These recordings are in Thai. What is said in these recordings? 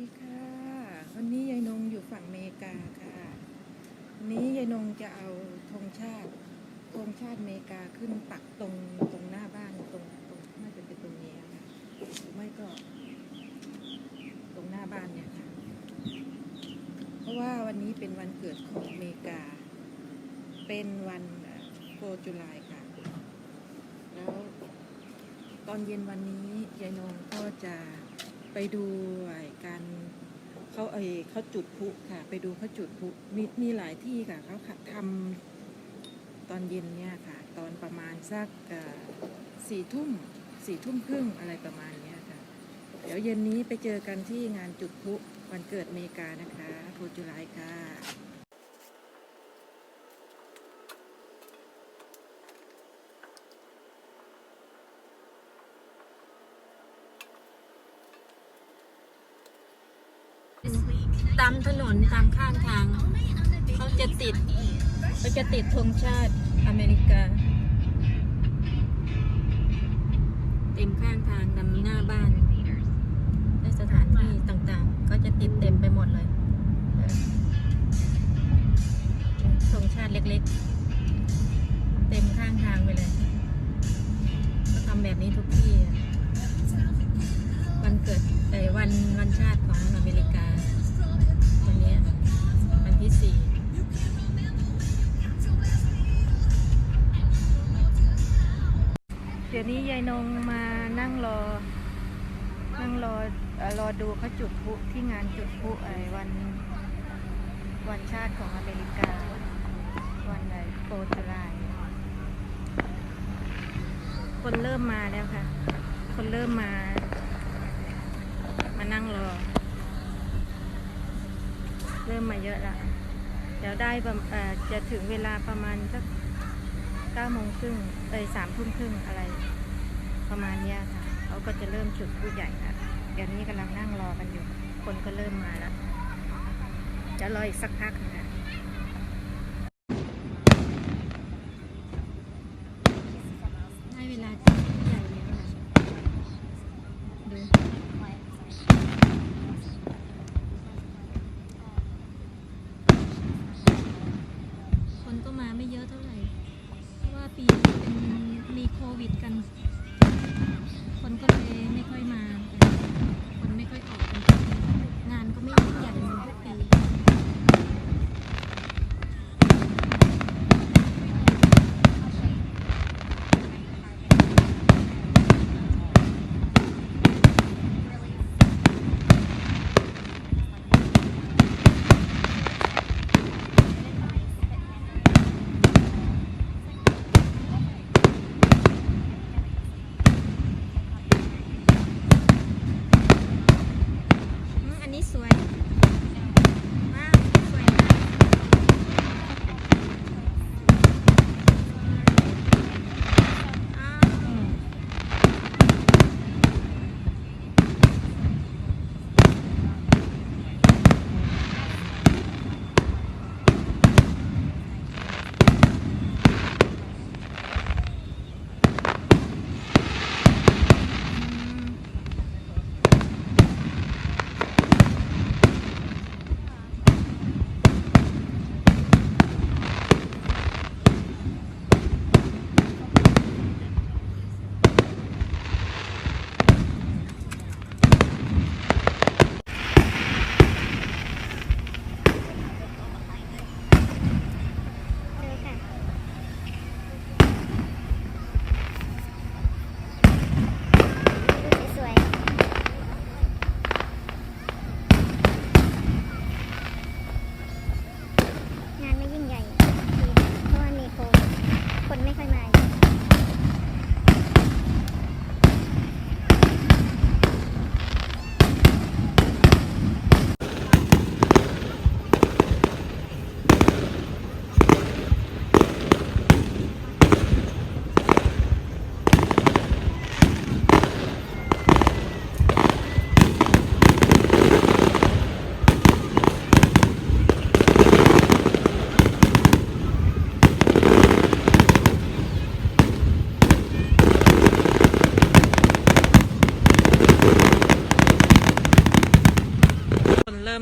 ดีค่ะ วันนี้ยายนงอยู่ฝั่งเมกาค่ะวันนี้ยายนงจะเอาธงชาติธงชาติเมกาขึ้นปักตรงตรงหน้าบ้านตรงตรงน่าจะเป็นตรงนี้ค่ะไม่ก็ ตรงหน้าบ้านเนี่ยค่ะ เพราะว่าวันนี้เป็นวันเกิดของเมกา เป็นวันโฟจุลายค่ะ แล้วตอนเย็นวันนี้ยายนงก็จะ ไปดูการเขาเอเขาจุดพลุค่ะ ไปดูเขาจุดพลุมีมีหลายที่ค่ะเขาขัดทำตอนเย็นเนี่ยค่ะ ตอนประมาณสักสี่ทุ่มสี่ทุ่มครึ่งอะไรประมาณเนี้ยค่ะ เดี๋ยวเย็นนี้ไปเจอกันที่งานจุดพลุวันเกิดอเมริกานะคะโฟจุไลค่ะ ตามถนนตามข้างทาง เขาจะติดเขาจะติดธงชาติอเมริกา เต็มข้างทางนำหน้าบ้านและสถานที่ต่างๆ ก็จะติดเต็มไปหมดเลยธงชาติเล็กๆ เต็มข้างทางไปเลยก็ทำแบบนี้ทุกที่วันเกิดเอ่วันวันชาติของอเมริกา ดี๋ยวนี้ยายนงมานั่งรอ นั่งรอรอดูเขาจุดพลุที่งานจุดพลุไอ้วันวันชาติของอเมริกา วันไหนโฟร์จุลายคนเริ่มมาแล้วค่ะ คนเริ่มมา มานั่งรอ เริ่มมาเยอะละเดี๋ยวได้ประเอ่อจะถึงเวลาประมาณสักเก้าโมงครึ่งเอ้ยสามทุ่มครึ่งอะไร ประมาณนี้ค่ะเขาก็จะเริ่มจุดผู้ใหญ่ละเดี๋ยวนี้กำลังนั่งรอกันอยู่ คนก็เริ่มมาแล้ว จะรออีกสักพักหนึงค่ะได้เวลาที่ใหญ่แล้วนะดูคนก็มาไม่เยอะเท่าไหร่ เพราะว่าปีนี้เป็นมีโควิดกัน คนก็เลยไม่ค่อยมา คนไม่ค่อยออก งานก็ไม่ใหญ่เหมือนทุกปี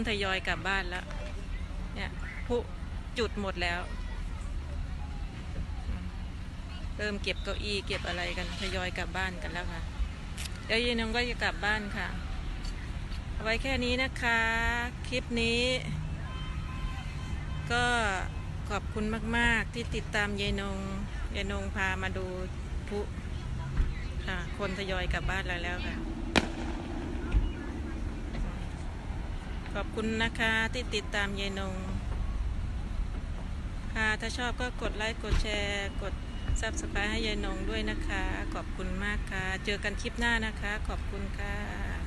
ทยอยกลับบ้านแล้ว เนี่ยพลุจุดหมดแล้ว เริ่มเก็บเก้าอี้เก็บอะไรกันทยอยกลับบ้านกันแล้วค่ะ เดี๋ยวยายนงก็จะกลับบ้านค่ะ เอาไว้แค่นี้นะคะ คลิปนี้ ก็ขอบคุณมาก ๆ ที่ติดตามยายนงยายนงพามาดูพลุค่ะ คนทยอยกลับบ้านแล้วแล้วค่ะ ขอบคุณนะคะที่ติดตามยายนง ค่ะ ถ้าชอบก็กดไลค์ กดแชร์ กดซับสไครต์ให้ยายนงด้วยนะคะ ขอบคุณมากค่ะ เจอกันคลิปหน้านะคะ ขอบคุณค่ะ